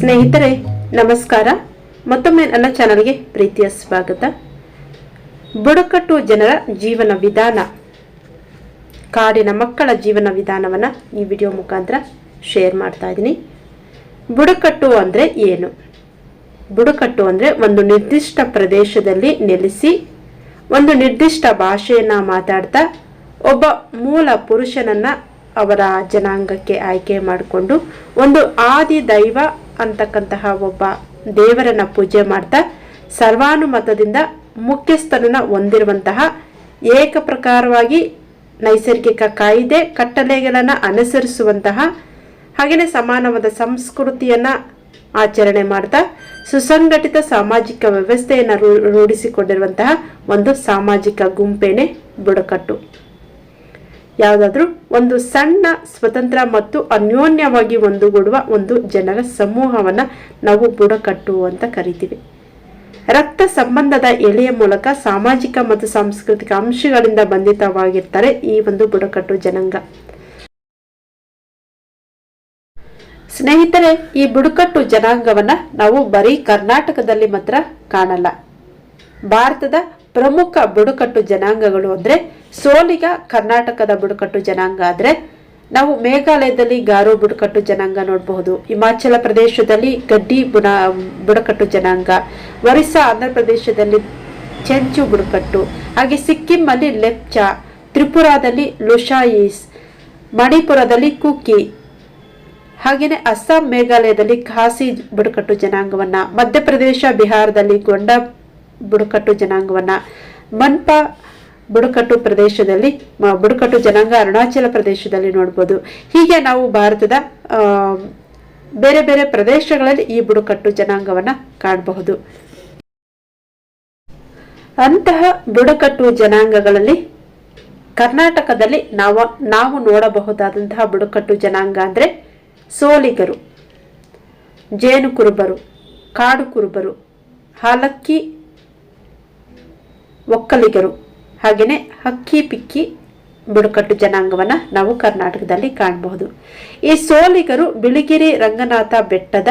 ಸ್ನೇಹಿತರೆ, ನಮಸ್ಕಾರ. ಮತ್ತೊಮ್ಮೆ ನನ್ನ ಚಾನಲ್ಗೆ ಪ್ರೀತಿಯ ಸ್ವಾಗತ. ಬುಡಕಟ್ಟು ಜನರ ಜೀವನ ವಿಧಾನ. ಕಾಡಿನ ಮಕ್ಕಳ ಜೀವನ ವಿಧಾನವನ್ನು ಈ ವಿಡಿಯೋ ಮುಖಾಂತರ ಶೇರ್ ಮಾಡ್ತಾ ಇದ್ದೀನಿ. ಬುಡಕಟ್ಟು ಅಂದರೆ ಏನು? ಬುಡಕಟ್ಟು ಅಂದರೆ ಒಂದು ನಿರ್ದಿಷ್ಟ ಪ್ರದೇಶದಲ್ಲಿ ನೆಲೆಸಿ, ಒಂದು ನಿರ್ದಿಷ್ಟ ಭಾಷೆಯನ್ನು ಮಾತಾಡ್ತಾ, ಒಬ್ಬ ಮೂಲ ಪುರುಷನನ್ನು ಅವರ ಜನಾಂಗಕ್ಕೆ ಆಯ್ಕೆ ಮಾಡಿಕೊಂಡು, ಒಂದು ಆದಿ ದೈವ ಅಂತಕ್ಕಂತಹ ಒಬ್ಬ ದೇವರನ್ನ ಪೂಜೆ ಮಾಡ್ತಾ ಸರ್ವಾನುಮತದಿಂದ ಮುಖ್ಯಸ್ಥನನ್ನ ಹೊಂದಿರುವಂತಹ ಏಕ ಪ್ರಕಾರವಾಗಿ ನೈಸರ್ಗಿಕ ಕಾಯಿದೆ ಕಟ್ಟಲೆಗಳನ್ನು ಅನುಸರಿಸುವಂತಹ ಹಾಗೆಯೇ ಸಮಾನವಾದ ಸಂಸ್ಕೃತಿಯನ್ನ ಆಚರಣೆ ಮಾಡ್ತಾ ಸುಸಂಘಟಿತ ಸಾಮಾಜಿಕ ವ್ಯವಸ್ಥೆಯನ್ನು ರೂ- ರೂಢಿಸಿಕೊಂಡಿರುವಂತಹ ಒಂದು ಸಾಮಾಜಿಕ ಗುಂಪೇನೆ ಬುಡಕಟ್ಟು. ಯಾವುದಾದ್ರೂ ಒಂದು ಸಣ್ಣ ಸ್ವತಂತ್ರ ಮತ್ತು ಅನ್ಯೋನ್ಯವಾಗಿ ಒಂದುಗೂಡುವ ಒಂದು ಜನರ ಸಮೂಹವನ್ನ ನಾವು ಬುಡಕಟ್ಟು ಅಂತ ಕರಿತೀವಿ. ರಕ್ತ ಸಂಬಂಧದ ಎಲೆಯ ಮೂಲಕ ಸಾಮಾಜಿಕ ಮತ್ತು ಸಾಂಸ್ಕೃತಿಕ ಅಂಶಗಳಿಂದ ಬಂಧಿತವಾಗಿರ್ತಾರೆ ಈ ಒಂದು ಬುಡಕಟ್ಟು ಜನಾಂಗ. ಸ್ನೇಹಿತರೆ, ಈ ಬುಡಕಟ್ಟು ಜನಾಂಗವನ್ನ ನಾವು ಬರೀ ಕರ್ನಾಟಕದಲ್ಲಿ ಮಾತ್ರ ಕಾಣಲ್ಲ. ಭಾರತದ ಪ್ರಮುಖ ಬುಡಕಟ್ಟು ಜನಾಂಗಗಳು ಅಂದ್ರೆ ಸೋಲಿಗ ಕರ್ನಾಟಕದ ಬುಡಕಟ್ಟು ಜನಾಂಗ ಆದ್ರೆ ನಾವು ಮೇಘಾಲಯದಲ್ಲಿ ಗಾರೋ ಬುಡಕಟ್ಟು ಜನಾಂಗ ನೋಡಬಹುದು, ಹಿಮಾಚಲ ಪ್ರದೇಶದಲ್ಲಿ ಗಡ್ಡಿ ಬುಡ, ಬುಡಕಟ್ಟು ಜನಾಂಗ, ಒರಿಸ್ಸಾ ಆಂಧ್ರ ಪ್ರದೇಶದಲ್ಲಿ ಚೆಂಚು ಬುಡಕಟ್ಟು, ಹಾಗೆ ಸಿಕ್ಕಿಂ ಅಲ್ಲಿ ಲೆಪ್ಚಾ, ತ್ರಿಪುರಾದಲ್ಲಿ ಲುಷಾಯೀಸ್, ಮಣಿಪುರದಲ್ಲಿ ಕುಕಿ ಹಾಗೆಯೇ ಅಸ್ಸಾಂ ಮೇಘಾಲಯದಲ್ಲಿ ಖಾಸಿ ಬುಡಕಟ್ಟು ಜನಾಂಗವನ್ನ, ಮಧ್ಯಪ್ರದೇಶ ಬಿಹಾರದಲ್ಲಿ ಗೊಂಡ ಬುಡಕಟ್ಟು ಜನಾಂಗವನ್ನ. ಮನ್ಪಾ ಬುಡಕಟ್ಟು ಪ್ರದೇಶದಲ್ಲಿ ಬುಡಕಟ್ಟು ಜನಾಂಗ ಅರುಣಾಚಲ ಪ್ರದೇಶದಲ್ಲಿ ನೋಡ್ಬೋದು. ಹೀಗೆ ನಾವು ಭಾರತದ ಬೇರೆ ಬೇರೆ ಪ್ರದೇಶಗಳಲ್ಲಿ ಈ ಬುಡಕಟ್ಟು ಜನಾಂಗವನ್ನ ಕಾಣಬಹುದು. ಅಂತಹ ಬುಡಕಟ್ಟು ಜನಾಂಗಗಳಲ್ಲಿ ಕರ್ನಾಟಕದಲ್ಲಿ ನಾವು ನಾವು ನೋಡಬಹುದಾದಂತಹ ಬುಡಕಟ್ಟು ಜನಾಂಗ ಅಂದರೆ ಸೋಲಿಗರು ಜೇನು ಕುರುಬರು ಕಾಡು ಕುರುಬರು ಹಾಲಕ್ಕಿ ಒಕ್ಕಲಿಗರು. ಹಾಗೆಯೇ ಹಕ್ಕಿ ಪಿಕ್ಕಿ ಬುಡಕಟ್ಟು ಜನಾಂಗವನ್ನು ನಾವು ಕರ್ನಾಟಕದಲ್ಲಿ ಕಾಣಬಹುದು. ಈ ಸೋಲಿಗರು ಬಿಳಿಗಿರಿ ರಂಗನಾಥ ಬೆಟ್ಟದ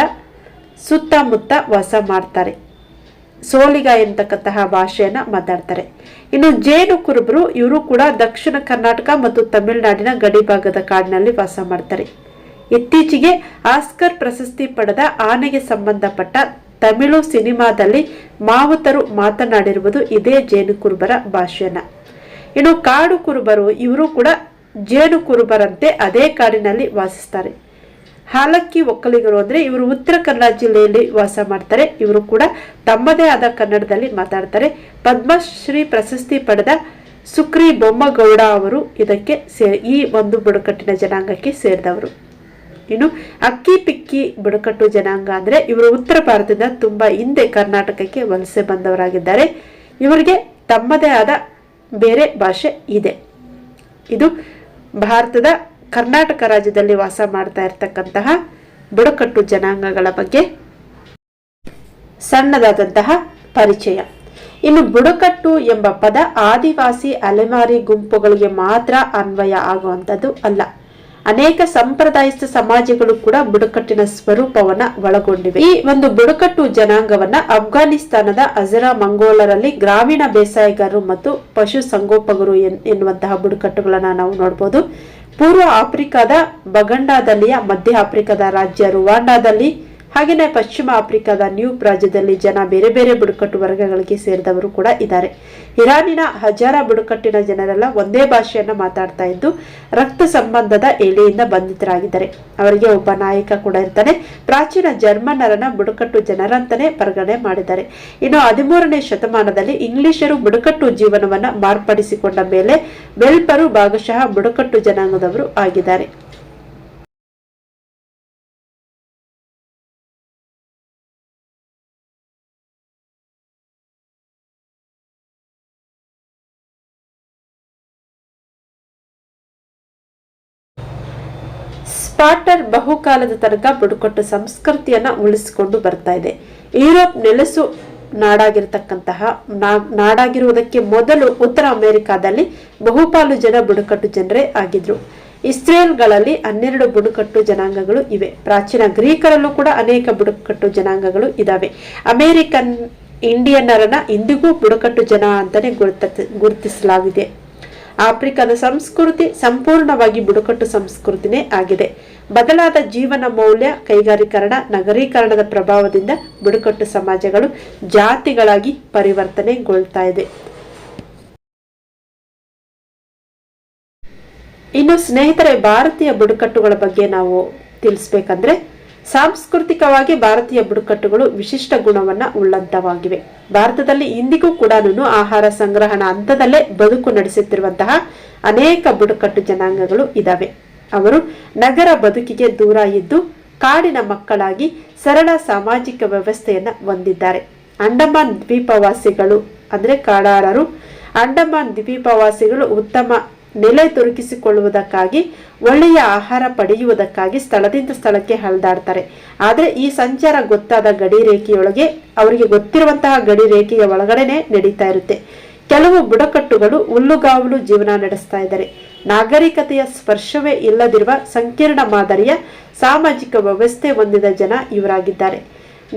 ಸುತ್ತಮುತ್ತ ವಾಸ ಮಾಡ್ತಾರೆ. ಸೋಲಿಗ ಎಂತಕ್ಕಂತಹ ಭಾಷೆಯನ್ನು ಮಾತಾಡ್ತಾರೆ. ಇನ್ನು ಜೇನು ಕುರುಬರು ಇವರು ಕೂಡ ದಕ್ಷಿಣ ಕರ್ನಾಟಕ ಮತ್ತು ತಮಿಳುನಾಡಿನ ಗಡಿಭಾಗದ ಕಾಡಿನಲ್ಲಿ ವಾಸ ಮಾಡ್ತಾರೆ. ಇತ್ತೀಚೆಗೆ ಆಸ್ಕರ್ ಪ್ರಶಸ್ತಿ ಪಡೆದ ಆನೆಗೆ ಸಂಬಂಧಪಟ್ಟ ತಮಿಳು ಸಿನಿಮಾದಲ್ಲಿ ಮಾವುತರು ಮಾತನಾಡಿರುವುದು ಇದೇ ಜೇನು ಕುರುಬರ ಭಾಷೆಯನ್ನ ಇನ್ನು ಕಾಡು ಕುರುಬರು ಇವರು ಕೂಡ ಜೇನು ಕುರುಬರಂತೆ ಅದೇ ಕಾಡಿನಲ್ಲಿ ವಾಸಿಸ್ತಾರೆ. ಹಾಲಕ್ಕಿ ಒಕ್ಕಲಿಗರು ಅಂದರೆ ಇವರು ಉತ್ತರ ಕನ್ನಡ ಜಿಲ್ಲೆಯಲ್ಲಿ ವಾಸ ಮಾಡ್ತಾರೆ. ಇವರು ಕೂಡ ತಮ್ಮದೇ ಆದ ಕನ್ನಡದಲ್ಲಿ ಮಾತಾಡ್ತಾರೆ. ಪದ್ಮಶ್ರೀ ಪ್ರಶಸ್ತಿ ಪಡೆದ ಸುಕ್ರಿ ಬೊಮ್ಮಗೌಡ ಅವರು ಇದಕ್ಕೆ ಸೇ, ಈ ಒಂದು ಬುಡಕಟ್ಟಿನ ಜನಾಂಗಕ್ಕೆ ಸೇರಿದವರು. ಇನ್ನು ಅಕ್ಕಿ ಪಿಕ್ಕಿ ಬುಡಕಟ್ಟು ಜನಾಂಗ ಅಂದರೆ ಇವರು ಉತ್ತರ ಭಾರತದಿಂದ ತುಂಬಾ ಹಿಂದೆ ಕರ್ನಾಟಕಕ್ಕೆ ವಲಸೆ ಬಂದವರಾಗಿದ್ದಾರೆ. ಇವರಿಗೆ ತಮ್ಮದೇ ಆದ ಬೇರೆ ಭಾಷೆ ಇದೆ. ಇದು ಭಾರತದ ಕರ್ನಾಟಕ ರಾಜ್ಯದಲ್ಲಿ ವಾಸ ಮಾಡ್ತಾ ಇರತಕ್ಕಂತಹ ಬುಡಕಟ್ಟು ಜನಾಂಗಗಳ ಬಗ್ಗೆ ಸಣ್ಣದಾದಂತಹ ಪರಿಚಯ. ಇನ್ನು ಬುಡಕಟ್ಟು ಎಂಬ ಪದ ಆದಿವಾಸಿ ಅಲೆಮಾರಿ ಗುಂಪುಗಳಿಗೆ ಮಾತ್ರ ಅನ್ವಯ ಆಗುವಂಥದ್ದು ಅಲ್ಲ. ಅನೇಕ ಸಂಪ್ರದಾಯಸ್ಥ ಸಮಾಜಗಳು ಕೂಡ ಬುಡಕಟ್ಟಿನ ಸ್ವರೂಪವನ್ನ ಒಳಗೊಂಡಿವೆ. ಈ ಒಂದು ಬುಡಕಟ್ಟು ಜನಾಂಗವನ್ನ ಅಫ್ಘಾನಿಸ್ತಾನದ ಅಜರಾ ಮಂಗೋಲರಲ್ಲಿ ಗ್ರಾಮೀಣ ಬೇಸಾಯಗಾರರು ಮತ್ತು ಪಶು ಸಂಗೋಪಕರು ಎನ್- ಎನ್ನುವಂತಹ ಬುಡಕಟ್ಟುಗಳನ್ನ ನಾವು ನೋಡಬಹುದು ಪೂರ್ವ ಆಫ್ರಿಕಾದ ಬಗಂಡಾದಲ್ಲಿಯ ಮಧ್ಯ ಆಫ್ರಿಕಾದ ರಾಜ್ಯ ರುವಾಂಡಾದಲ್ಲಿ ಹಾಗೆಯೇ ಪಶ್ಚಿಮ ಆಫ್ರಿಕಾದ ನ್ಯೂ ರಾಜ್ಯದಲ್ಲಿ ಜನ ಬೇರೆ ಬೇರೆ ಬುಡಕಟ್ಟು ವರ್ಗಗಳಿಗೆ ಸೇರಿದವರು ಕೂಡ ಇದ್ದಾರೆ. ಇರಾನಿನ ಹಜಾರ ಬುಡಕಟ್ಟಿನ ಜನರೆಲ್ಲ ಒಂದೇ ಭಾಷೆಯನ್ನು ಮಾತಾಡ್ತಾ ಇದ್ದು ರಕ್ತ ಸಂಬಂಧದ ಎಳೆಯಿಂದ ಬಂಧಿತರಾಗಿದ್ದಾರೆ. ಅವರಿಗೆ ಒಬ್ಬ ನಾಯಕ ಕೂಡ ಇರ್ತಾನೆ. ಪ್ರಾಚೀನ ಜರ್ಮನ್ನರನ್ನ ಬುಡಕಟ್ಟು ಜನರಂತಾನೆ ಪರಿಗಣನೆ ಮಾಡಿದ್ದಾರೆ. ಇನ್ನು ಹದಿಮೂರನೇ ಶತಮಾನದಲ್ಲಿ ಇಂಗ್ಲಿಷರು ಬುಡಕಟ್ಟು ಜೀವನವನ್ನ ಮಾರ್ಪಡಿಸಿಕೊಂಡ ಮೇಲೆ ಬೆಲ್ಪರು ಭಾಗಶಃ ಬುಡಕಟ್ಟು ಜನಾಂಗದವರು ಆಗಿದ್ದಾರೆ. ಸ್ಪಾಟರ್ ಬಹುಕಾಲದ ತನಕ ಬುಡಕಟ್ಟು ಸಂಸ್ಕೃತಿಯನ್ನ ಉಳಿಸಿಕೊಂಡು ಬರ್ತಾ ಇದೆ. ಯುರೋಪ್ ನೆಲೆಸು ನಾಡಾಗಿರ್ತಕ್ಕಂತಹ ನಾಡಾಗಿರುವುದಕ್ಕೆ ಮೊದಲು ಉತ್ತರ ಅಮೆರಿಕಾದಲ್ಲಿ ಬಹುಪಾಲು ಜನ ಬುಡಕಟ್ಟು ಜನರೇ ಆಗಿದ್ರು. ಇಸ್ರೇಲ್ಗಳಲ್ಲಿ ಹನ್ನೆರಡು ಬುಡಕಟ್ಟು ಜನಾಂಗಗಳು ಇವೆ. ಪ್ರಾಚೀನ ಗ್ರೀಕರಲ್ಲೂ ಕೂಡ ಅನೇಕ ಬುಡಕಟ್ಟು ಜನಾಂಗಗಳು ಇದಾವೆ. ಅಮೇರಿಕನ್ ಇಂಡಿಯನ್ನರನ್ನ ಇಂದಿಗೂ ಬುಡಕಟ್ಟು ಜನ ಅಂತಾನೆ ಗುರುತ, ಗುರುತಿಸಲಾಗಿದೆ. ಆಫ್ರಿಕದ ಸಂಸ್ಕೃತಿ ಸಂಪೂರ್ಣವಾಗಿ ಬುಡಕಟ್ಟು ಸಂಸ್ಕೃತಿನೇ ಆಗಿದೆ. ಬದಲಾದ ಜೀವನ ಮೌಲ್ಯ, ಕೈಗಾರೀಕರಣ, ನಗರೀಕರಣದ ಪ್ರಭಾವದಿಂದ ಬುಡಕಟ್ಟು ಸಮಾಜಗಳು ಜಾತಿಗಳಾಗಿ ಪರಿವರ್ತನೆಗೊಳ್ತಾ ಇದೆ. ಇನ್ನು ಸ್ನೇಹಿತರೆ, ಭಾರತೀಯ ಬುಡಕಟ್ಟುಗಳ ಬಗ್ಗೆ ನಾವು ತಿಳಿಸ್ಬೇಕಂದ್ರೆ ಸಾಂಸ್ಕೃತಿಕವಾಗಿ ಭಾರತೀಯ ಬುಡಕಟ್ಟುಗಳು ವಿಶಿಷ್ಟ ಗುಣವನ್ನ ಉಳ್ಳಂತವಾಗಿವೆ. ಭಾರತದಲ್ಲಿ ಇಂದಿಗೂ ಕೂಡ ಆಹಾರ ಸಂಗ್ರಹಣ ಹಂತದಲ್ಲೇ ಬದುಕು ನಡೆಸುತ್ತಿರುವಂತಹ ಅನೇಕ ಬುಡಕಟ್ಟು ಜನಾಂಗಗಳು ಇದ್ದಾವೆ ಅವರು ನಗರ ಬದುಕಿಗೆ ದೂರ ಇದ್ದು ಕಾಡಿನ ಮಕ್ಕಳಾಗಿ ಸರಳ ಸಾಮಾಜಿಕ ವ್ಯವಸ್ಥೆಯನ್ನು ಹೊಂದಿದ್ದಾರೆ. ಅಂಡಮಾನ್ ದ್ವೀಪವಾಸಿಗಳು ಅಂದರೆ ಕಾಡಾರರು, ಅಂಡಮಾನ್ ದ್ವೀಪವಾಸಿಗಳು ಉತ್ತಮ ನೆಲೆ ದೊರಕಿಸಿಕೊಳ್ಳುವುದಕ್ಕಾಗಿ, ಒಳ್ಳೆಯ ಆಹಾರ ಪಡೆಯುವುದಕ್ಕಾಗಿ ಸ್ಥಳದಿಂದ ಸ್ಥಳಕ್ಕೆ ಹರಿದಾಡ್ತಾರೆ. ಆದರೆ ಈ ಸಂಚಾರ ಗೊತ್ತಾದ ಗಡಿ ರೇಖೆಯೊಳಗೆ ಅವರಿಗೆ ಗೊತ್ತಿರುವಂತಹ ಗಡಿ ರೇಖೆಯ ಒಳಗಡೆನೆ ನಡೀತಾ ಇರುತ್ತೆ. ಕೆಲವು ಬುಡಕಟ್ಟುಗಳು ಹುಲ್ಲುಗಾವಲು ಜೀವನ ನಡೆಸ್ತಾ ಇದ್ದಾರೆ. ನಾಗರಿಕತೆಯ ಸ್ಪರ್ಶವೇ ಇಲ್ಲದಿರುವ ಸಂಕೀರ್ಣ ಮಾದರಿಯ ಸಾಮಾಜಿಕ ವ್ಯವಸ್ಥೆ ಹೊಂದಿದ ಜನ ಇವರಾಗಿದ್ದಾರೆ.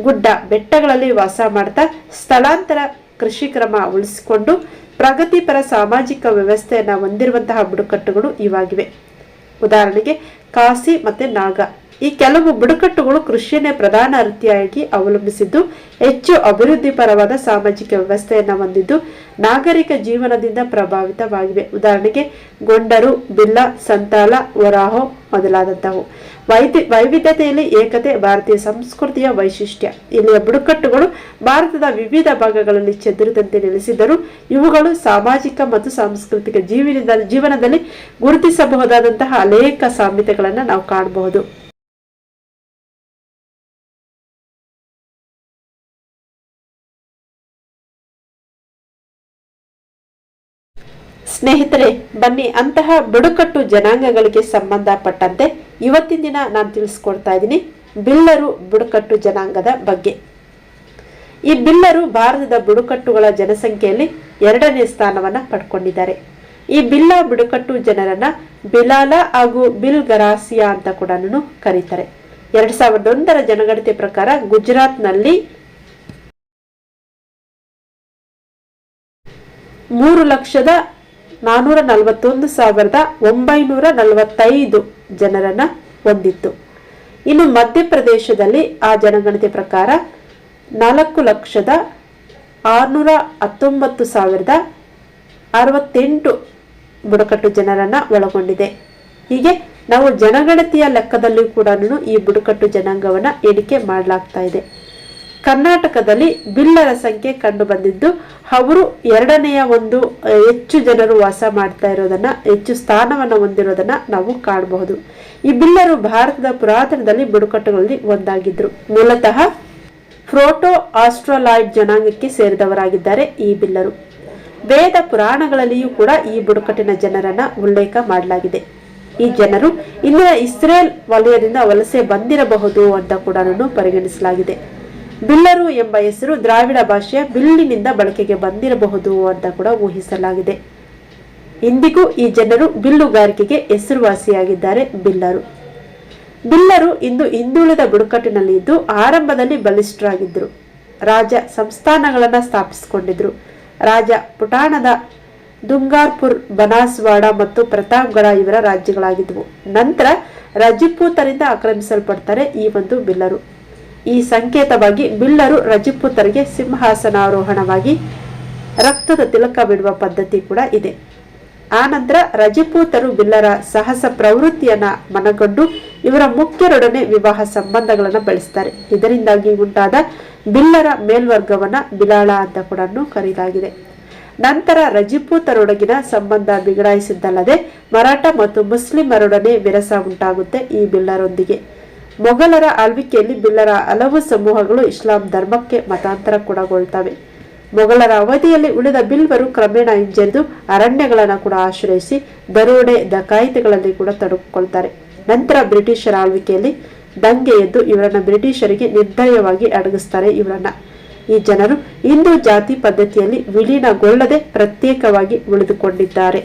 ಗುಡ್ಡ ಬೆಟ್ಟಗಳಲ್ಲಿ ವಾಸ ಮಾಡ್ತಾ ಸ್ಥಳಾಂತರ ಕೃಷಿ ಕ್ರಮ ಉಳಿಸಿಕೊಂಡು ಪ್ರಗತಿಪರ ಸಾಮಾಜಿಕ ವ್ಯವಸ್ಥೆಯನ್ನು ಹೊಂದಿರುವಂತಹ ಬುಡಕಟ್ಟುಗಳು ಇವಾಗಿವೆ. ಉದಾಹರಣೆಗೆ ಕಾಸಿ ಮತ್ತೆ ನಾಗ. ಈ ಕೆಲವು ಬುಡಕಟ್ಟುಗಳು ಕೃಷಿಯನ್ನೇ ಪ್ರಧಾನ ವೃತ್ತಿಯಾಗಿ ಅವಲಂಬಿಸಿದ್ದು, ಹೆಚ್ಚು ಅಭಿವೃದ್ಧಿಪರವಾದ ಸಾಮಾಜಿಕ ವ್ಯವಸ್ಥೆಯನ್ನು ಹೊಂದಿದ್ದು, ನಾಗರಿಕ ಜೀವನದಿಂದ ಪ್ರಭಾವಿತವಾಗಿವೆ. ಉದಾಹರಣೆಗೆ, ಗೊಂಡರು, ಬಿಲ್ಲ, ಸಂತಾಲ ವರಾಹೋ ಮೊದಲಾದಂತವು ವೈದ್ಯ ವೈವಿಧ್ಯತೆಯಲ್ಲಿ ಏಕತೆ, ಭಾರತೀಯ ಸಂಸ್ಕೃತಿಯ ವೈಶಿಷ್ಟ್ಯ. ಇಲ್ಲಿಯ ಬುಡಕಟ್ಟುಗಳು ಭಾರತದ ವಿವಿಧ ಭಾಗಗಳಲ್ಲಿ ಚದುರಿದಂತೆ ನೆಲೆಸಿದ್ದರೂ ಇವುಗಳು ಸಾಮಾಜಿಕ ಮತ್ತು ಸಾಂಸ್ಕೃತಿಕ ಜೀವನದ, ಜೀವನದಲ್ಲಿ ಗುರುತಿಸಬಹುದಾದಂತಹ ಅನೇಕ ಸಾಮ್ಯತೆಗಳನ್ನು ನಾವು ಕಾಣಬಹುದು. ಸ್ನೇಹಿತರೆ, ಬನ್ನಿ, ಅಂತಹ ಬುಡಕಟ್ಟು ಜನಾಂಗಗಳಿಗೆ ಸಂಬಂಧಪಟ್ಟಂತೆ ಇವತ್ತಿನ ದಿನ ನಾನು ತಿಳಿಸ್ಕೊಡ್ತಾ ಇದ್ದೀನಿ ಬಿಲ್ಲರು ಬುಡಕಟ್ಟು ಜನಾಂಗದ ಬಗ್ಗೆ. ಈ ಬಿಲ್ಲರು ಭಾರತದ ಬುಡಕಟ್ಟುಗಳ ಜನಸಂಖ್ಯೆಯಲ್ಲಿ ಎರಡನೇ ಸ್ಥಾನವನ್ನ ಪಡ್ಕೊಂಡಿದ್ದಾರೆ. ಈ ಬಿಲ್ಲ ಬುಡಕಟ್ಟು ಜನರನ್ನ ಬಿಲಾಲ ಹಾಗೂ ಬಿಲ್ ಗರಾಸಿಯಾ ಅಂತ ಕೂಡ ಕರೀತಾರೆ. ಎರಡ್ ಸಾವಿರದ ಒಂದರ ಜನಗಣತಿ ಪ್ರಕಾರ ಗುಜರಾತ್ನಲ್ಲಿ ಮೂರು ಲಕ್ಷದ ನಾನೂರ ನಲವತ್ತೊಂದು ಸಾವಿರದ ಒಂಬೈನೂರ ನಲವತ್ತೈದು ಜನರನ್ನ ಹೊಂದಿತ್ತು. ಇನ್ನು ಮಧ್ಯಪ್ರದೇಶದಲ್ಲಿ ಆ ಜನಗಣತಿ ಪ್ರಕಾರ ನಾಲ್ಕು ಲಕ್ಷದ ಆರುನೂರ ಹತ್ತೊಂಬತ್ತು ಸಾವಿರದ ಅರವತ್ತೆಂಟು ಬುಡಕಟ್ಟು ಜನರನ್ನು ಒಳಗೊಂಡಿದೆ. ಹೀಗೆ ನಾವು ಜನಗಣತಿಯ ಲೆಕ್ಕದಲ್ಲೂ ಕೂಡ ಈ ಬುಡಕಟ್ಟು ಜನಾಂಗವನ್ನ ಎಣಿಕೆ ಮಾಡಲಾಗ್ತಾ ಇದೆ. ಕರ್ನಾಟಕದಲ್ಲಿ ಬಿಲ್ಲರ ಸಂಖ್ಯೆ ಕಂಡು ಬಂದಿದ್ದು, ಅವರು ಎರಡನೆಯ ಒಂದು ಹೆಚ್ಚು ಜನರು ವಾಸ ಮಾಡ್ತಾ ಇರೋದನ್ನ, ಹೆಚ್ಚು ಸ್ಥಾನವನ್ನು ಹೊಂದಿರೋದನ್ನ ನಾವು ಕಾಣಬಹುದು. ಈ ಬಿಲ್ಲರು ಭಾರತದ ಪುರಾತನದಲ್ಲಿ ಬುಡಕಟ್ಟುಗಳಲ್ಲಿ ಒಂದಾಗಿದ್ರು. ಮೂಲತಃ ಫ್ರೋಟೋ ಆಸ್ಟ್ರೋಲಾಯ್ಡ್ ಜನಾಂಗಕ್ಕೆ ಸೇರಿದವರಾಗಿದ್ದಾರೆ ಈ ಬಿಲ್ಲರು. ವೇದ ಪುರಾಣಗಳಲ್ಲಿಯೂ ಕೂಡ ಈ ಬುಡಕಟ್ಟಿನ ಜನರನ್ನ ಉಲ್ಲೇಖ ಮಾಡಲಾಗಿದೆ. ಈ ಜನರು ಇಂದಿನ ಇಸ್ರೇಲ್ ವಲಯದಿಂದ ವಲಸೆ ಬಂದಿರಬಹುದು ಅಂತ ಕೂಡ ಪರಿಗಣಿಸಲಾಗಿದೆ. ಬಿಲ್ಲರು ಎಂಬ ಹೆಸರು ದ್ರಾವಿಡ ಭಾಷೆಯ ಬಿಲ್ಲಿನಿಂದ ಬಳಕೆಗೆ ಬಂದಿರಬಹುದು ಅಂತ ಕೂಡ ಊಹಿಸಲಾಗಿದೆ. ಇಂದಿಗೂ ಈ ಜನರು ಬಿಲ್ಲುಗಾರಿಕೆಗೆ ಹೆಸರುವಾಸಿಯಾಗಿದ್ದಾರೆ ಬಿಲ್ಲರು. ಬಿಲ್ಲರು ಇಂದು ಹಿಂದುಳಿದ ಬುಡಕಟ್ಟಿನಲ್ಲಿ ಇದ್ದು ಆರಂಭದಲ್ಲಿ ಬಲಿಷ್ಠರಾಗಿದ್ದರು. ರಾಜ ಸಂಸ್ಥಾನಗಳನ್ನು ಸ್ಥಾಪಿಸಿಕೊಂಡಿದ್ರು. ರಾಜ ಪುಟಾಣದ ದುಂಗಾರ್ಪುರ್, ಬನಾಸ್ವಾಡ ಮತ್ತು ಪ್ರತಾಪ್ಗಢ ಇವರ ರಾಜ್ಯಗಳಾಗಿದ್ದವು. ನಂತರ ರಜಿಪೂತರಿಂದ ಆಕ್ರಮಿಸಲ್ಪಡ್ತಾರೆ ಈ ಒಂದು ಬಿಲ್ಲರು. ಈ ಸಂಕೇತವಾಗಿ ಬಿಲ್ಲರು ರಜಪೂತರಿಗೆ ಸಿಂಹಾಸನಾರೋಹಣವಾಗಿ ರಕ್ತದ ತಿಲಕ ಬಿಡುವ ಪದ್ಧತಿ ಕೂಡ ಇದೆ. ಆನಂತರ ರಜಪೂತರು ಬಿಲ್ಲರ ಸಾಹಸ ಪ್ರವೃತ್ತಿಯನ್ನ ಮನಗೊಂಡು ಇವರ ಮುಖ್ಯರೊಡನೆ ವಿವಾಹ ಸಂಬಂಧಗಳನ್ನು ಬೆಳೆಸ್ತಾರೆ. ಇದರಿಂದಾಗಿ ಉಂಟಾದ ಬಿಲ್ಲರ ಮೇಲ್ವರ್ಗವನ್ನ ಬಿಲಾಳ ಅಂತ ಕೂಡ ಕರೆಯಲಾಗಿದೆ ನಂತರ ರಜಪೂತರೊಡಗಿನ ಸಂಬಂಧ ಬಿಗಡಾಯಿಸಿದ್ದಲ್ಲದೆ ಮರಾಠ ಮತ್ತು ಮುಸ್ಲಿಮರೊಡನೆ ವಿರಸ ಉಂಟಾಗುತ್ತೆ ಈ ಬಿಲ್ಲರೊಂದಿಗೆ ಮೊಘಲರ ಆಳ್ವಿಕೆಯಲ್ಲಿ ಬಿಲ್ಲರ ಹಲವು ಸಮೂಹಗಳು ಇಸ್ಲಾಂ ಧರ್ಮಕ್ಕೆ ಮತಾಂತರ ಕೂಡಗೊಳ್ತವೆ. ಮೊಘಲರ ಅವಧಿಯಲ್ಲಿ ಉಳಿದ ಬಿಲ್ವರು ಕ್ರಮೇಣ ಹಿಂಜರಿದು ಅರಣ್ಯಗಳನ್ನು ಕೂಡ ಆಶ್ರಯಿಸಿ ದರೋಡೆ, ದಕಾಯಿತಿಗಳಲ್ಲಿ ಕೂಡ ತೊಡಗಿಕೊಳ್ತಾರೆ ನಂತರ ಬ್ರಿಟಿಷರ ಆಳ್ವಿಕೆಯಲ್ಲಿ ದಂಗೆ ಎದ್ದು ಇವರನ್ನ ಬ್ರಿಟಿಷರಿಗೆ ನಿರ್ದಯವಾಗಿ ಅಡಗಿಸ್ತಾರೆ ಇವರನ್ನ. ಈ ಜನರು ಹಿಂದೂ ಜಾತಿ ಪದ್ಧತಿಯಲ್ಲಿ ವಿಲೀನಗೊಳ್ಳದೆ ಪ್ರತ್ಯೇಕವಾಗಿ ಉಳಿದುಕೊಂಡಿದ್ದಾರೆ.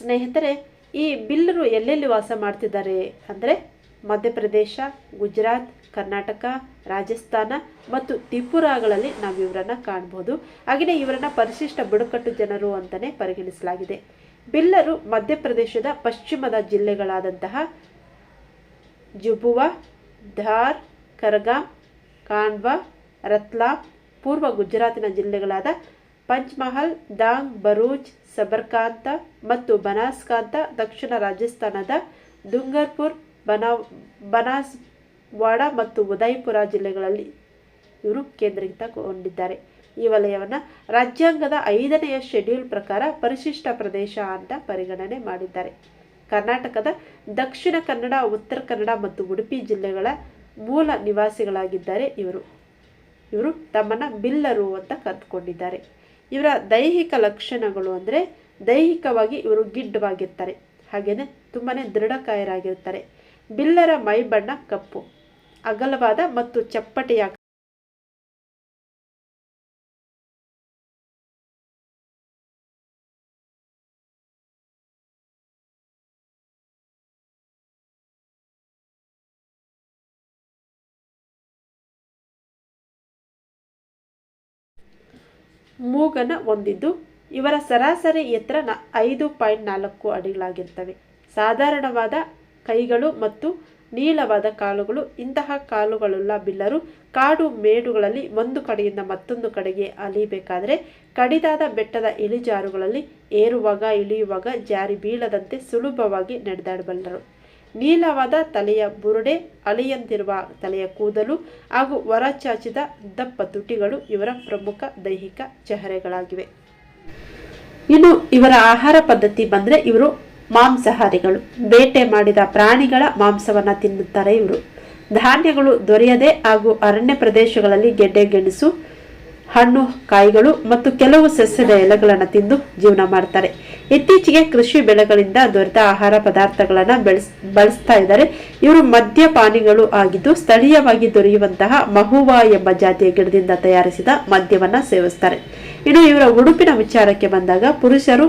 ಸ್ನೇಹಿತರೆ, ಈ ಬಿಲ್ಲರು ಎಲ್ಲೆಲ್ಲಿ ವಾಸ ಮಾಡ್ತಿದ್ದಾರೆ ಅಂದರೆ ಮಧ್ಯಪ್ರದೇಶ, ಗುಜರಾತ್, ಕರ್ನಾಟಕ, ರಾಜಸ್ಥಾನ ಮತ್ತು ತ್ರಿಪುರಾಗಳಲ್ಲಿ ನಾವು ಇವರನ್ನು ಕಾಣ್ಬೋದು. ಹಾಗೆಯೇ ಇವರನ್ನು ಪರಿಶಿಷ್ಟ ಬುಡಕಟ್ಟು ಜನರು ಅಂತಲೇ ಪರಿಗಣಿಸಲಾಗಿದೆ. ಬಿಲ್ಲರು ಮಧ್ಯಪ್ರದೇಶದ ಪಶ್ಚಿಮದ ಜಿಲ್ಲೆಗಳಾದಂತಹ ಜುಬುವಾ, ಧಾರ್ ಕರಗಾಮ್ ಕಾನ್ವಾ ರತ್ಲಾಮ್ ಪೂರ್ವ ಗುಜರಾತಿನ ಜಿಲ್ಲೆಗಳಾದ ಪಂಚ್ಮಹಲ್ ದಾಂಗ್, ಬರೂಜ್, ಸಬರ್ಕಾಂತ ಮತ್ತು ಬನಾಸ್ಕಾಂತ ದಕ್ಷಿಣ ರಾಜಸ್ಥಾನದ ದುಂಗರ್ಪುರ್, ಬನಾ, ಬನಾಸ್ವಾಡ ಮತ್ತು ಉದಯಪುರ ಜಿಲ್ಲೆಗಳಲ್ಲಿ ಇವರು ಕೇಂದ್ರೀಕೃತಗೊಂಡಿದ್ದಾರೆ. ಈ ವಲಯವನ್ನು ರಾಜ್ಯಾಂಗದ ಐದನೆಯ ಶೆಡ್ಯೂಲ್ ಪ್ರಕಾರ ಪರಿಶಿಷ್ಟ ಪ್ರದೇಶ ಅಂತ ಪರಿಗಣನೆ ಮಾಡಿದ್ದಾರೆ. ಕರ್ನಾಟಕದ ದಕ್ಷಿಣ ಕನ್ನಡ, ಉತ್ತರ ಕನ್ನಡ ಮತ್ತು ಉಡುಪಿ ಜಿಲ್ಲೆಗಳ ಮೂಲ ನಿವಾಸಿಗಳಾಗಿದ್ದಾರೆ ಇವರು. ಇವರು ತಮ್ಮನ್ನು ಬಿಲ್ಲರು ಅಂತ ಕರೆದುಕೊಂಡಿದ್ದಾರೆ. ಇವರ ದೈಹಿಕ ಲಕ್ಷಣಗಳು ಅಂದರೆ ದೈಹಿಕವಾಗಿ ಇವರು ಗಿಡ್ಡವಾಗಿರ್ತಾರೆ. ಹಾಗೆಯೇ ತುಂಬಾ ದೃಢಕಾಯರಾಗಿರ್ತಾರೆ. ಬಿಲ್ಲರ ಮೈ ಬಣ್ಣ ಕಪ್ಪು, ಅಗಲವಾದ ಮತ್ತು ಚಪ್ಪಟೆಯ ಮೂಗನ ಹೊಂದಿದ್ದು ಇವರ ಸರಾಸರಿ ಎತ್ತರ ನ ಐದು ಪಾಯಿಂಟ್ ನಾಲ್ಕು ಅಡಿಗಳಾಗಿರ್ತವೆ. ಸಾಧಾರಣವಾದ ಕೈಗಳು ಮತ್ತು ನೀಳವಾದ ಕಾಲುಗಳು, ಇಂತಹ ಕಾಲುಗಳುಳ್ಳ ಬಿಲ್ಲರು ಕಾಡು ಮೇಡುಗಳಲ್ಲಿ ಒಂದು ಕಡೆಯಿಂದ ಮತ್ತೊಂದು ಕಡೆಗೆ ಅಲಿಬೇಕಾದರೆ ಕಡಿದಾದ ಬೆಟ್ಟದ ಇಳಿಜಾರುಗಳಲ್ಲಿ ಏರುವಾಗ, ಇಳಿಯುವಾಗ ಜಾರಿ ಬೀಳದಂತೆ ಸುಲಭವಾಗಿ ನಡೆದಾಡಬಲ್ಲರು. ನೀಲವಾದ ತಲೆಯ ಬುರುಡೆ ಅಲೆಯಂತಿರುವ ತಲೆಯ ಕೂದಲು ಹಾಗೂ ಹೊರಚಾಚಿದ ದಪ್ಪ ತುಟಿಗಳು ಇವರ ಪ್ರಮುಖ ದೈಹಿಕ ಚಹರೆಗಳಾಗಿವೆ. ಇನ್ನು ಇವರ ಆಹಾರ ಪದ್ಧತಿ ಬಂದರೆ ಇವರು ಮಾಂಸಾಹಾರಿಗಳು. ಬೇಟೆ ಮಾಡಿದ ಪ್ರಾಣಿಗಳ ಮಾಂಸವನ್ನು ತಿನ್ನುತ್ತಾರೆ ಇವರು. ಧಾನ್ಯಗಳು ದೊರೆಯದೆ ಹಾಗೂ ಅರಣ್ಯ ಪ್ರದೇಶಗಳಲ್ಲಿ ಗೆಡ್ಡೆ ಗೆಣಸು, ಹಣ್ಣು, ಕಾಯಿಗಳು ಮತ್ತು ಕೆಲವು ಸಸ್ಯದ ಎಲೆಗಳನ್ನು ತಿಂದು ಜೀವನ ಮಾಡ್ತಾರೆ. ಇತ್ತೀಚೆಗೆ ಕೃಷಿ ಬೆಳೆಗಳಿಂದ ದೊರೆತ ಆಹಾರ ಪದಾರ್ಥಗಳನ್ನು ಬೆಳೆಸ್, ಬಳಸ್ತಾ ಇದ್ದಾರೆ. ಇವರು ಮದ್ಯಪಾನಿಗಳು ಆಗಿದ್ದು ಸ್ಥಳೀಯವಾಗಿ ದೊರೆಯುವಂತಹ ಮಹುವಾ ಎಂಬ ಜಾತಿಯ ಗಿಡದಿಂದ ತಯಾರಿಸಿದ ಮದ್ಯವನ್ನ ಸೇವಿಸ್ತಾರೆ. ಇನ್ನು ಇವರ ಉಡುಪಿನ ವಿಚಾರಕ್ಕೆ ಬಂದಾಗ ಪುರುಷರು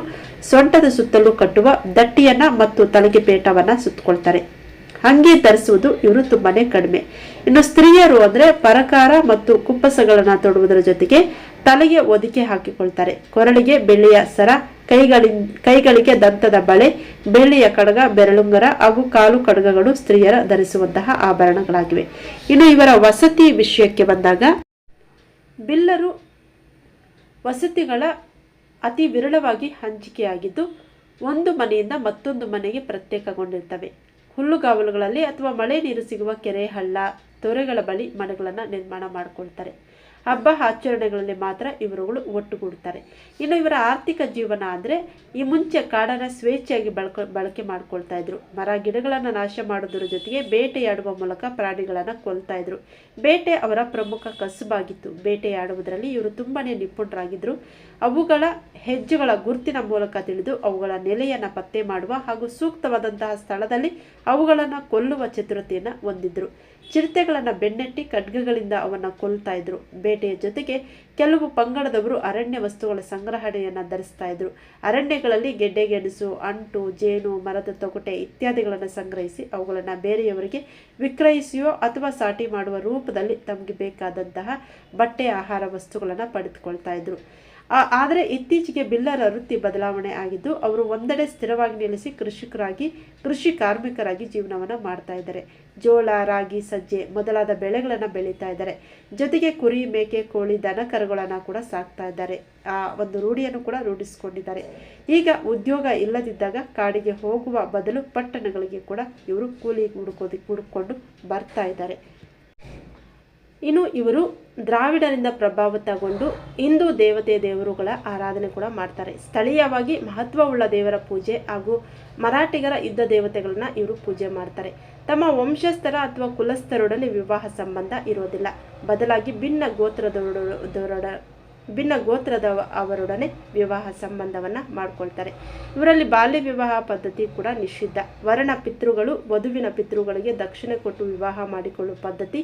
ಸೊಂಟದ ಸುತ್ತಲೂ ಕಟ್ಟುವ ದಟ್ಟಿಯನ್ನ ಮತ್ತು ತಲೆಗೆ ಪೇಟವನ್ನ ಸುತ್ತಕೊಳ್ತಾರೆ. ಹಂಗೆ ಧರಿಸುವುದು ಇವರು ತುಂಬಾನೇ ಕಡಿಮೆ. ಇನ್ನು ಸ್ತ್ರೀಯರು ಅಂದ್ರೆ ಪರಕಾರ ಮತ್ತು ಕುಪ್ಪಸಗಳನ್ನ ತೊಡುವುದರ ಜೊತೆಗೆ ತಲೆಗೆ ಒದಿಕೆ ಹಾಕಿಕೊಳ್ತಾರೆ. ಕೊರಳಿಗೆ ಬೆಳ್ಳಿಯ ಸರ ಕೈಗಳಿ ಕೈಗಳಿಗೆ ದಂತದ ಬಳೆ, ಬೆಳ್ಳಿಯ ಕಡಗ, ಬೆರಳುಂಗರ ಹಾಗೂ ಕಾಲು ಕಡಗಗಳು ಸ್ತ್ರೀಯರ ಧರಿಸುವಂತಹ ಆಭರಣಗಳಾಗಿವೆ. ಇನ್ನು ಇವರ ವಸತಿ ವಿಷಯಕ್ಕೆ ಬಂದಾಗ, ಬಿಲ್ಲರು ವಸತಿಗಳ ಅತಿ ವಿರಳವಾಗಿ ಹಂಚಿಕೆಯಾಗಿದ್ದು, ಒಂದು ಮನೆಯಿಂದ ಮತ್ತೊಂದು ಮನೆಗೆ ಪ್ರತ್ಯೇಕಗೊಂಡಿರ್ತವೆ. ಹುಲ್ಲುಗಾವಲುಗಳಲ್ಲಿ ಅಥವಾ ಮಳೆ ನೀರು ಸಿಗುವ ಕೆರೆ, ಹಳ್ಳ, ತೊರೆಗಳ ಬಳಿ ಮನೆಗಳನ್ನು ನಿರ್ಮಾಣ ಮಾಡಿಕೊಳ್ತಾರೆ. ಹಬ್ಬ ಆಚರಣೆಗಳಲ್ಲಿ ಮಾತ್ರ ಇವರುಗಳು ಒಟ್ಟುಗೂಡ್ತಾರೆ ಇನ್ನು ಇವರ ಆರ್ಥಿಕ ಜೀವನ ಅಂದರೆ ಈ ಮುಂಚೆ ಕಾಡನ್ನು ಸ್ವೇಚ್ಛೆಯಾಗಿ ಬಳಕ, ಬಳಕೆ ಮಾಡ್ಕೊಳ್ತಾ ಇದ್ರು. ಮರ ಗಿಡಗಳನ್ನು ನಾಶ ಮಾಡೋದ್ರ ಜೊತೆಗೆ ಬೇಟೆಯಾಡುವ ಮೂಲಕ ಪ್ರಾಣಿಗಳನ್ನು ಕೊಲ್ತಾ ಇದ್ರು. ಬೇಟೆ ಅವರ ಪ್ರಮುಖ ಕಸುಬಾಗಿತ್ತು. ಬೇಟೆಯಾಡುವುದರಲ್ಲಿ ಇವರು ತುಂಬಾ ನಿಪುಣರಾಗಿದ್ದರು ಅವುಗಳ ಹೆಜ್ಜೆಗಳ ಗುರುತಿನ ಮೂಲಕ ತಿಳಿದು ಅವುಗಳ ನೆಲೆಯನ್ನು ಪತ್ತೆ ಮಾಡುವ ಹಾಗೂ ಸೂಕ್ತವಾದಂತಹ ಸ್ಥಳದಲ್ಲಿ ಅವುಗಳನ್ನು ಕೊಲ್ಲುವ ಚತುರತೆಯನ್ನು ಹೊಂದಿದ್ರು. ಚಿರತೆಗಳನ್ನು ಬೆನ್ನಟ್ಟಿ ಖಡ್ಗಗಳಿಂದ ಅವನ್ನು ಕೊಲ್ತಾ ಇದ್ರು. ಬೇಟೆಯ ಜೊತೆಗೆ ಕೆಲವು ಪಂಗಡದವರು ಅರಣ್ಯ ವಸ್ತುಗಳ ಸಂಗ್ರಹಣೆಯನ್ನು ಧರಿಸ್ತಾ ಇದ್ರು. ಅರಣ್ಯಗಳಲ್ಲಿ ಗೆಡ್ಡೆ, ಗೆಣಸು, ಅಂಟು, ಜೇನು ಮರದ ತೊಗಟೆ ಇತ್ಯಾದಿಗಳನ್ನು ಸಂಗ್ರಹಿಸಿ ಅವುಗಳನ್ನು ಬೇರೆಯವರಿಗೆ ವಿಕ್ರಯಿಸಿಯೋ ಅಥವಾ ಸಾಟಿ ಮಾಡುವ ರೂಪದಲ್ಲಿ ತಮಗೆ ಬೇಕಾದಂತಹ ಬಟ್ಟೆ, ಆಹಾರ, ವಸ್ತುಗಳನ್ನು ಪಡೆದುಕೊಳ್ತಾ ಇದ್ರು. ಆದರೆ ಇತ್ತೀಚೆಗೆ ಬಿಲ್ಲರ ವೃತ್ತಿ ಬದಲಾವಣೆ ಆಗಿದ್ದು, ಅವರು ಒಂದೆಡೆ ಸ್ಥಿರವಾಗಿ ನೆಲೆಸಿ ಕೃಷಿಕರಾಗಿ, ಕೃಷಿ ಕಾರ್ಮಿಕರಾಗಿ ಜೀವನವನ್ನು ಮಾಡ್ತಾ ಇದ್ದಾರೆ. ಜೋಳ, ರಾಗಿ, ಸಜ್ಜೆ ಮೊದಲಾದ ಬೆಳೆಗಳನ್ನು ಬೆಳೀತಾ ಇದ್ದಾರೆ. ಜೊತೆಗೆ ಕುರಿ, ಮೇಕೆ, ಕೋಳಿ, ದನ ಕರುಗಳನ್ನು ಕೂಡ ಸಾಕ್ತಾ ಇದ್ದಾರೆ. ಆ, ಒಂದು ರೂಢಿಯನ್ನು ಕೂಡ ರೂಢಿಸಿಕೊಂಡಿದ್ದಾರೆ. ಈಗ ಉದ್ಯೋಗ ಇಲ್ಲದಿದ್ದಾಗ ಕಾಡಿಗೆ ಹೋಗುವ ಬದಲು ಪಟ್ಟಣಗಳಿಗೆ ಕೂಡ ಇವರು ಕೂಲಿ ಹುಡುಕೋದಿ, ಹುಡುಕೊಂಡು ಬರ್ತಾ ಇದ್ದಾರೆ. ಇನ್ನು ಇವರು ದ್ರಾವಿಡರಿಂದ ಪ್ರಭಾವಿತಗೊಂಡು ಹಿಂದೂ ದೇವತೆ ದೇವರುಗಳ ಆರಾಧನೆ ಕೂಡ ಮಾಡ್ತಾರೆ. ಸ್ಥಳೀಯವಾಗಿ ಮಹತ್ವವುಳ್ಳ ದೇವರ ಪೂಜೆ ಹಾಗೂ ಮರಾಠಿಗರ ಯುದ್ಧ ದೇವತೆಗಳನ್ನ ಇವರು ಪೂಜೆ ಮಾಡ್ತಾರೆ. ತಮ್ಮ ವಂಶಸ್ಥರ ಅಥವಾ ಕುಲಸ್ಥರೊಡನೆ ವಿವಾಹ ಸಂಬಂಧ ಇರೋದಿಲ್ಲ. ಬದಲಾಗಿ ಭಿನ್ನ ಗೋತ್ರದವರೊಡ ಭಿನ್ನ ಗೋತ್ರದ ಅವರೊಡನೆ ವಿವಾಹ ಸಂಬಂಧವನ್ನು ಮಾಡಿಕೊಳ್ತಾರೆ. ಇವರಲ್ಲಿ ಬಾಲ್ಯ ವಿವಾಹ ಪದ್ಧತಿ ಕೂಡ ನಿಷಿದ್ಧ. ವರ್ಣ ಪಿತೃಗಳು, ವಧುವಿನ ಪಿತೃಗಳಿಗೆ ದಕ್ಷಿಣ ಕೊಟ್ಟು ವಿವಾಹ ಮಾಡಿಕೊಳ್ಳುವ ಪದ್ಧತಿ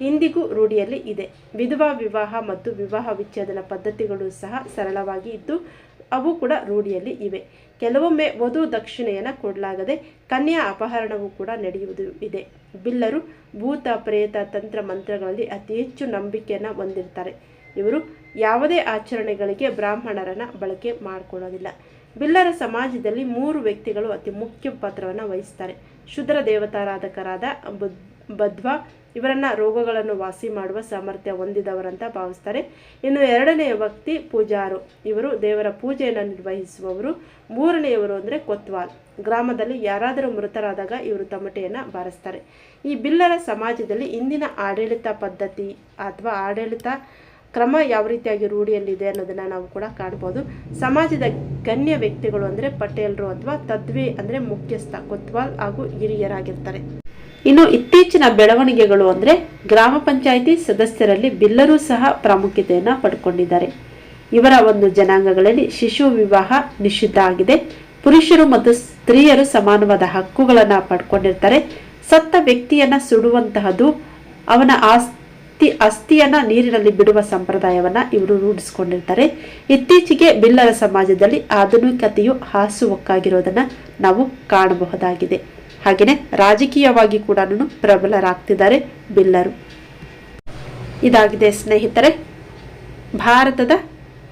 ಇಂದಿಗೂ ರೂಢಿಯಲ್ಲಿ ಇದೆ. ವಿಧವಾ ವಿವಾಹ ಮತ್ತು ವಿವಾಹ ವಿಚ್ಛೇದನ ಪದ್ಧತಿಗಳು ಸಹ ಸರಳವಾಗಿ ಇದ್ದು, ಅವು ಕೂಡ ರೂಢಿಯಲ್ಲಿ ಇವೆ. ಕೆಲವೊಮ್ಮೆ ವಧು ದಕ್ಷಿಣೆಯನ್ನು ಕೊಡಲಾಗದೆ ಕನ್ಯಾ ಅಪಹರಣವೂ ಕೂಡ ನಡೆಯುವುದು ಇದೆ. ಬಿಲ್ಲರು, ಭೂತ, ಪ್ರೇತ, ತಂತ್ರ ಮಂತ್ರಗಳಲ್ಲಿ ಅತಿ ಹೆಚ್ಚು ನಂಬಿಕೆಯನ್ನು ಹೊಂದಿರ್ತಾರೆ. ಇವರು ಯಾವುದೇ ಆಚರಣೆಗಳಿಗೆ ಬ್ರಾಹ್ಮಣರನ್ನು ಬಳಕೆ ಮಾಡಿಕೊಳ್ಳೋದಿಲ್ಲ. ಬಿಲ್ಲರ ಸಮಾಜದಲ್ಲಿ ಮೂರು ವ್ಯಕ್ತಿಗಳು ಅತಿ ಮುಖ್ಯ ಪಾತ್ರವನ್ನು ವಹಿಸ್ತಾರೆ. ಶುದ್ರ ದೇವತಾರಾಧಕರಾದ ಬದ್ವಾ ಇವರನ್ನ ರೋಗಗಳನ್ನು ವಾಸಿ ಮಾಡುವ ಸಾಮರ್ಥ್ಯ ಹೊಂದಿದವರಂತ ಭಾವಿಸ್ತಾರೆ. ಇನ್ನು ಎರಡನೆಯ ವ್ಯಕ್ತಿ ಪೂಜಾರು. ಇವರು ದೇವರ ಪೂಜೆಯನ್ನು ನಿರ್ವಹಿಸುವವರು. ಮೂರನೆಯವರು ಅಂದರೆ ಕೊತ್ವಾಲ್. ಗ್ರಾಮದಲ್ಲಿ ಯಾರಾದರೂ ಮೃತರಾದಾಗ ಇವರು ತಮಟೆಯನ್ನು ಬಾರಿಸ್ತಾರೆ. ಈ ಬಿಲ್ಲರ ಸಮಾಜದಲ್ಲಿ ಇಂದಿನ ಆಡಳಿತ ಪದ್ಧತಿ ಅಥವಾ ಆಡಳಿತ ಕ್ರಮ ಯಾವ ರೀತಿಯಾಗಿ ರೂಢಿಯಲ್ಲಿದೆ ಅನ್ನೋದನ್ನ ನಾವು ಕೂಡ ಕಾಣ್ಬೋದು. ಸಮಾಜದ ಗಣ್ಯ ವ್ಯಕ್ತಿಗಳು ಅಂದ್ರೆ ಪಟೇಲ್ರು ಅಥವಾ ತದ್ವಿ ಅಂದ್ರೆ ಮುಖ್ಯಸ್ಥ, ಕೊತ್ವಾಲ್ ಹಾಗೂ ಹಿರಿಯರಾಗಿರ್ತಾರೆ. ಇನ್ನು ಇತ್ತೀಚಿನ ಬೆಳವಣಿಗೆಗಳು ಅಂದ್ರೆ ಗ್ರಾಮ ಪಂಚಾಯಿತಿ ಸದಸ್ಯರಲ್ಲಿ ಬಿಲ್ಲರೂ ಸಹ ಪ್ರಾಮುಖ್ಯತೆಯನ್ನು ಪಡ್ಕೊಂಡಿದ್ದಾರೆ. ಇವರ ಒಂದು ಜನಾಂಗಗಳಲ್ಲಿ ಶಿಶು ವಿವಾಹ ನಿಷಿದ್ಧ ಆಗಿದೆ. ಪುರುಷರು ಮತ್ತು ಸ್ತ್ರೀಯರು ಸಮಾನವಾದ ಹಕ್ಕುಗಳನ್ನು ಪಡ್ಕೊಂಡಿರ್ತಾರೆ. ಸತ್ತ ವ್ಯಕ್ತಿಯನ್ನ ಸುಡುವಂತಹದ್ದು ಅವನ ಆಸ್ತಿ ಅಸ್ಥಿಯನ್ನ ನೀರಿನಲ್ಲಿ ಬಿಡುವ ಸಂಪ್ರದಾಯವನ್ನ ಇವರು ರೂಢಿಸಿಕೊಂಡಿರ್ತಾರೆ. ಇತ್ತೀಚೆಗೆ ಬಿಲ್ಲರ ಸಮಾಜದಲ್ಲಿ ಆಧುನಿಕತೆಯು ಹಾಸುವಕ್ಕಾಗಿರೋದನ್ನ ನಾವು ಕಾಣಬಹುದಾಗಿದೆ. ಹಾಗೆಯೇ ರಾಜಕೀಯವಾಗಿ ಕೂಡ ಪ್ರಬಲರಾಗ್ತಿದ್ದಾರೆ ಬಿಲ್ಲರು. ಇದಾಗಿದೆ ಸ್ನೇಹಿತರೆ, ಭಾರತದ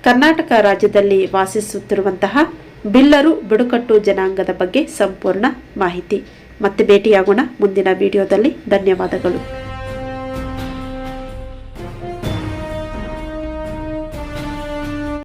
ಕರ್ನಾಟಕ ರಾಜ್ಯದಲ್ಲಿ ವಾಸಿಸುತ್ತಿರುವಂತಹ ಬಿಲ್ಲರು ಬುಡಕಟ್ಟು ಜನಾಂಗದ ಬಗ್ಗೆ ಸಂಪೂರ್ಣ ಮಾಹಿತಿ. ಮತ್ತೆ ಭೇಟಿಯಾಗೋಣ ಮುಂದಿನ ವಿಡಿಯೋದಲ್ಲಿ. ಧನ್ಯವಾದಗಳು.